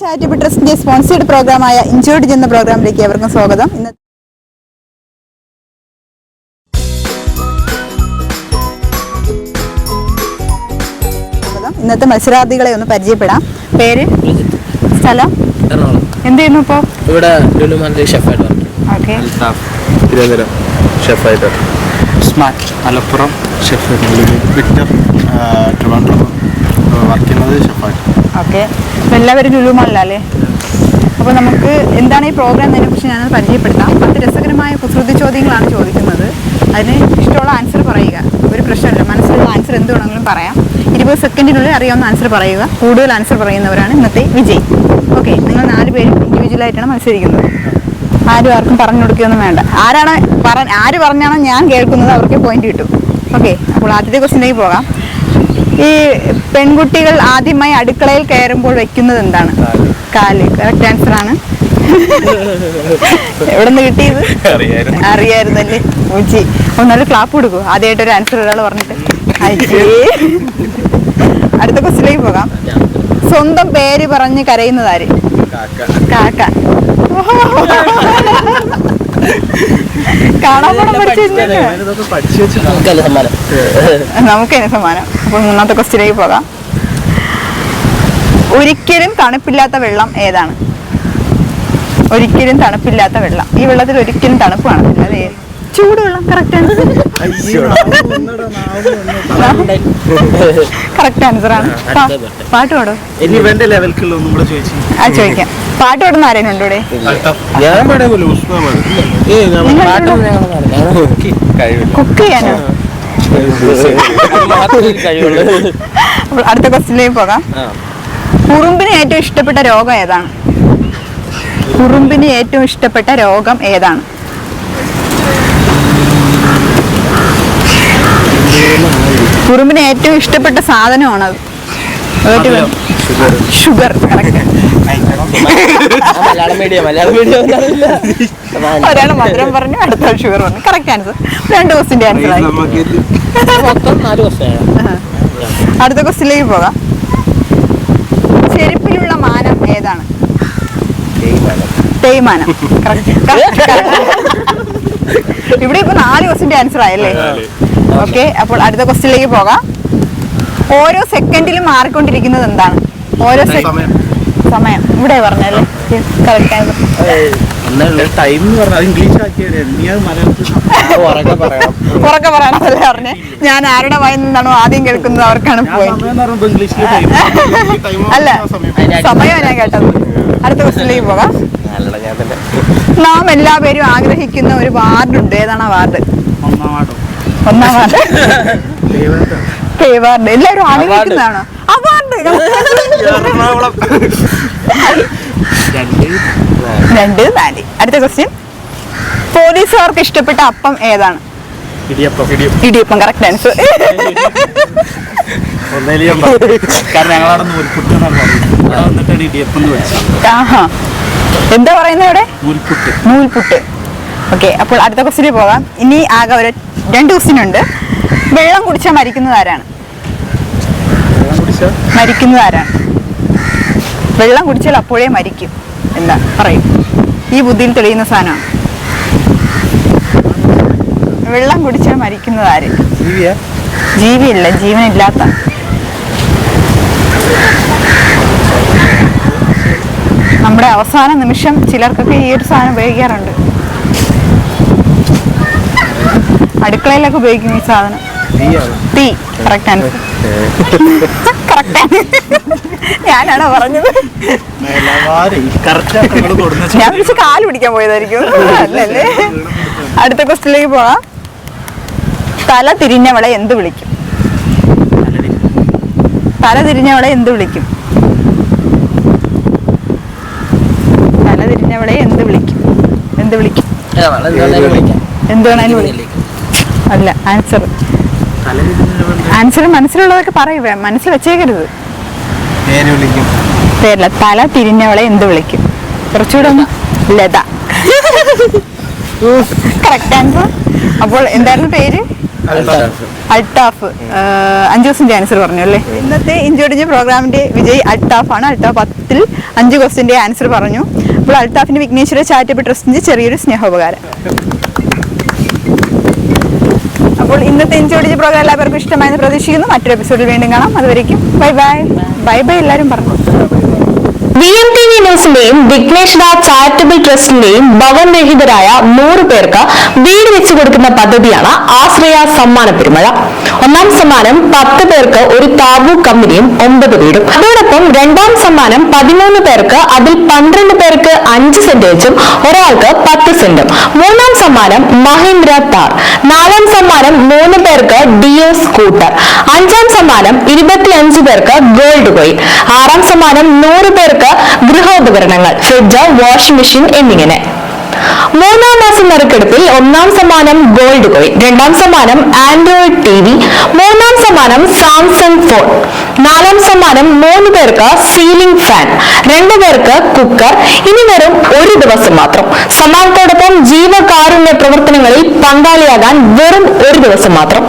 Charitable ട്രസ്റ്റിന്റെ sponsored പ്രോഗ്രാമായ injured എന്ന പ്രോഗ്രാമിലേക്ക് ഏവർക്കും സ്വാഗതം. ഇന്ന്. ഇന്നത്തെ മത്സരാർത്ഥികളെ ഒന്ന് പരിചയപ്പെടാം. പേര്? സ്ഥലം? എറണാകുളം. എന്ത് ചെയ്യുന്നു ഇപ്പോ? ഇവിടെ ലുലുമാനിൽ ഷെഫായിട്ട് work okay. Thiruvananthapuram ഷെഫായിട്ട് smart Malappuram chef. Victor Trivandrum work ചെയ്യുന്നത് ഷെഫായിട്ട് ഓക്കെ. അപ്പോൾ എല്ലാവരും ലുലുമാളിലല്ലേ? അപ്പോൾ നമുക്ക് എന്താണ് ഈ പ്രോഗ്രാം എന്നതിനെ കുറിച്ച് ഞാനത് പരിചയപ്പെടുത്താം. പത്ത് രസകരമായ കുസൃതി ചോദ്യങ്ങളാണ് ചോദിക്കുന്നത്. അതിന് ഇഷ്ടമുള്ള ആൻസർ പറയുക. ഒരു പ്രശ്നമില്ല. മനസ്സിലുള്ള ആൻസർ എന്ത് വേണമെങ്കിലും പറയാം. ഇരുപത് സെക്കൻഡിനുള്ളിൽ അറിയാവുന്ന ആൻസർ പറയുക. കൂടുതൽ ആൻസർ പറയുന്നവരാണ് ഇന്നത്തെ വിജയ്. ഓക്കെ നിങ്ങൾ നാല് പേരും ഇൻഡിവിജ്വലായിട്ടാണ് മത്സരിക്കുന്നത്. ആരും ആർക്കും പറഞ്ഞു കൊടുക്കുകയൊന്നും വേണ്ട. ആരാണ് പറ ആര് പറഞ്ഞാണോ ഞാൻ കേൾക്കുന്നത് അവർക്ക് പോയിന്റ് കിട്ടും. ഓക്കെ അപ്പോൾ ആദ്യത്തെ ക്വസ്റ്റിനേക്ക് പോകാം. ഈ പെൺകുട്ടികൾ ആദ്യമായി അടുക്കളയിൽ കയറുമ്പോൾ വെക്കുന്നത് എന്താണ്? കാൽ. കറക്റ്റ് ആൻസർ ആണ്. എവിടെ നിന്ന് കിട്ടിയത്? അറിയായിരുന്നു. അറിയായിരുന്നല്ലേ? ഉച്ചി. അപ്പൊ നല്ല ക്ലാപ്പ് കൊടുക്കൂ. ആദ്യമായിട്ട് ഒരു ആൻസർ ഒരാൾ പറഞ്ഞിട്ട്. അടുത്ത ക്വസ്റ്റിലേക്ക് പോകാം. സ്വന്തം പേര് പറഞ്ഞ് കരയുന്നതാര് കാക്ക. നമുക്ക് തന്നെ സമ്മാനം. അപ്പോൾ മൂന്നാമത്തെ ക്വസ്റ്റ്യനിലേക്ക് പോകാം. ഒരിക്കലും തണുപ്പില്ലാത്ത വെള്ളം ഏതാണ്? ഒരിക്കലും തണുപ്പില്ലാത്ത വെള്ളം. ഈ വെള്ളത്തിൽ ഒരിക്കലും തണുപ്പ് കാണത്തില്ല അതെ ചൂടുവെള്ളം കറക്റ്റ് ആൻസർ കറക്റ്റ് ആൻസർ ആണ്. പാട്ട്. പാടോ? ഇനി ഇവന്റെ ലെവൽക്കുള്ള ഒന്നും കൂടെ ചോദിച്ചു. ആ ചോദിക്കാം. പാട്ട് പാടുന്ന ഉണ്ടോ ഇവിടെ കുക്ക് ചെയ്യാനോ? അടുത്ത ക്വസ്റ്റിലേക്ക് പോകാം. കുറുമ്പിന് ഏറ്റവും ഇഷ്ടപ്പെട്ട രോഗം ഏതാണ്? കുറുമ്പിന് ഏറ്റവും ഇഷ്ടപ്പെട്ട രോഗം ഏതാണ്? കുറുമ്പിന് ഏറ്റവും ഇഷ്ടപ്പെട്ട ഷുഗർ മലയാളം മീഡിയം അറിയില്ല ഒരാൾ മധുരം പറഞ്ഞു അടുത്ത ഷുഗർ പറഞ്ഞു. കറക്റ്റ് ആൻസർ രണ്ട് ക്വസ്റ്റിന്റെ ആൻസർ ആയി. അടുത്ത ക്വസ്റ്റിലേക്ക് പോകാം. ചെരുപ്പിലുള്ള മാനം ഏതാണ്? തേയ്മാനം. ഇവിടെ ഇപ്പൊ നാല് ക്വസ്റ്റിന്റെ ആൻസർ ആയല്ലേ ഓക്കെ അപ്പോൾ അടുത്ത ക്വസ്റ്റ്യനിലേക്ക് പോകാം. ഓരോ സെക്കൻഡിലും മാറിക്കൊണ്ടിരിക്കുന്നത് എന്താണ്? ഓരോ സമയം. സമയം. ഇവിടെ പറഞ്ഞല്ലേ? കറക്റ്റ് ടൈം എന്ന് പറഞ്ഞാൽ ഇംഗ്ലീഷ് ആക്കിയത് നീ മലയാളത്തിൽ ഉറക്കെ പറയണം. ഉറക്കെ പറയാനല്ലേ പറഞ്ഞേ? ഞാൻ ആരുടെ വായിൽ നിന്നാണോ ആദ്യം കേൾക്കുന്നത് അവർക്കാണ് ഞാൻ സമയം എന്ന് പറയുമ്പോൾ ഇംഗ്ലീഷിൽ ടൈം ടൈം അല്ല സമയം സമയം ഞാൻ കേട്ടത്? അടുത്ത ക്വസ്റ്റിലേക്ക് പോകാം. നല്ലടാ ഞാൻ തന്നെ നാം എല്ലാവരും ആഗ്രഹിക്കുന്ന ഒരു വാർഡുണ്ട്. ഏതാണ് ആ വാർഡ്? ഒന്നാം ആടോ ഒന്നാം വാർഡ് കെ എല്ലാവരും ആഗ്രഹിക്കുന്നതാണോ ആ വാർഡ് എറണാകുളം രണ്ട് നാല്. അടുത്ത ക്വസ്റ്റ്യൻ പോലീസുകാർക്ക് ഇഷ്ടപ്പെട്ട അപ്പം ഏതാണ്? ഇടിയപ്പം. കറക്റ്റ് ആൻസർ എന്താ പറയുന്നത് ഇവിടെ നൂൽപുട്ട്. നൂൽപുട്ട്. ഓക്കെ അപ്പോൾ അടുത്ത ക്വസ്റ്റിന് പോകാം. ഇനി ആകെ ഒരു രണ്ട് ദിവസത്തിനുണ്ട്. വെള്ളം കുടിച്ചാൽ മരിക്കുന്നത് ആരാണ്? വെള്ളം കുടിച്ചാൽ മരിക്കുന്നത് ആരാണ്? വെള്ളം കുടിച്ചാൽ അപ്പോഴേ മരിക്കും എന്താ പറയും. ഈ ബുദ്ധിയിൽ തെളിയുന്ന സാധനമാണ്. വെള്ളം കുടിച്ചാൽ മരിക്കുന്നത് ആര്? ജീവിയാ? ജീവിയല്ല ജീവനില്ലാത്ത. നമ്മുടെ അവസാന നിമിഷം ചിലർക്കൊക്കെ ഈ ഒരു സാധനം ഉപയോഗിക്കാറുണ്ട്. അടുക്കളയിലൊക്കെ ഉപയോഗിക്കുന്ന ഈ സാധനം. തീ കറക്റ്റ് ആൻസർ കറക്റ്റ് ഞാനാണോ പറഞ്ഞത്? ഞാൻ വിളിച്ച് കാൽ പിടിക്കാൻ പോയതായിരിക്കും. അല്ലല്ലേ? അടുത്ത ക്വസ്റ്റിലേക്ക് പോവാം. തല തിരിഞ്ഞവളെ എന്ത് വിളിക്കും? തല തിരിഞ്ഞവളെ എന്ത് വിളിക്കും? തല തിരിഞ്ഞവളെ എന്ത് വിളിക്കും? എന്ത് വിളിക്കും? എന്ത് വേണേലും വിളിക്കും. അല്ല ആൻസർ ആൻസർ മനസ്സിലുള്ളതൊക്കെ പറയുക മനസ്സിൽ വെച്ചേക്കരുത്. പേരില്ല തല തിരിഞ്ഞവളെ എന്ത് വിളിക്കും? കുറച്ചുകൂടെ ഒന്ന് ലത. കറക്റ്റ് ആൻസർ അപ്പോൾ എന്തായിരുന്നു പേര്? അൾട്ടാഫ് അഞ്ചു ദിവസത്തിന്റെ ആൻസർ പറഞ്ഞു അല്ലേ? ഇന്നത്തെ ഇഞ്ചോടിഞ്ച് പ്രോഗ്രാമിന്റെ വിജയ് അൾട്ടാഫ് ആണ് അൾട്ടാഫ് പത്തിൽ അഞ്ച് ക്വസ്റ്റിന്റെ ആൻസർ പറഞ്ഞു. അപ്പോൾ അൾട്ടാഫിന്റെ വിഘ്നേശ്വര ചാരിറ്റബിൾ ട്രസ്റ്റിന്റെ ചെറിയൊരു സ്നേഹോപകാരം. അപ്പോൾ ഇന്നത്തെ ഇഞ്ചോടിഞ്ച് പ്രോഗ്രാം എല്ലാവർക്കും ഇഷ്ടമായെന്ന് പ്രതീക്ഷിക്കുന്നു. മറ്റൊരു എപ്പിസോഡിൽ വീണ്ടും കാണാം. അതുവരേക്കും ബൈ ബൈ. ബൈ ബൈ എല്ലാവരും പറഞ്ഞു. വി എം ടി വി ന്യൂസിന്റെയും വിഘ്നേശ്വര ചാരിറ്റബിൾ ട്രസ്റ്റിന്റെയും ഭവൻ രഹിതരായ നൂറ് പേർക്ക് വീട് വെച്ചു കൊടുക്കുന്ന പദ്ധതിയാണ് ആശ്രയ സമ്മാന പെരുമഴ. ഒന്നാം സമ്മാനം പത്ത് പേർക്ക് ഒരു താബു കമ്പനിയും ഒമ്പത് വീടും. അതോടൊപ്പം രണ്ടാം സമ്മാനം പതിമൂന്ന് പേർക്ക് അതിൽ പന്ത്രണ്ട് പേർക്ക് അഞ്ച് സെന്റ് വെച്ചും ഒരാൾക്ക് പത്ത് സെന്റും. മൂന്നാം സമ്മാനം മഹീന്ദ്ര താർ നാലാം സമ്മാനം മൂന്ന് പേർക്ക് ഡിയോ സ്കൂട്ടർ. അഞ്ചാം സമ്മാനം ഇരുപത്തിയഞ്ച് പേർക്ക് ഗോൾഡ് കോയിൻ. ആറാം സമ്മാനം നൂറ് പേർക്ക് ഗൃഹോപകരണങ്ങൾ ഫ്രിഡ്ജ് വാഷിംഗ് മെഷീൻ എന്നിങ്ങനെ. മൂന്നാം മാസം നറുക്കെടുപ്പിൽ ഒന്നാം സമ്മാനം ഗോൾഡ് കോയിൻ രണ്ടാം സമ്മാനം ആൻഡ്രോയിഡ് ടി വി മൂന്നാം സമ്മാനം സാംസങ് ഫോൺ നാലാം സമ്മാനം മൂന്ന് പേർക്ക് സീലിംഗ് ഫാൻ രണ്ടു പേർക്ക് കുക്കർ ഇനി വെറും ഒരു ദിവസം മാത്രം. സമ്മാനത്തോടൊപ്പം ജീവകാരുണ്യ പ്രവർത്തനങ്ങളിൽ പങ്കാളിയാകാൻ വെറും ഒരു ദിവസം മാത്രം.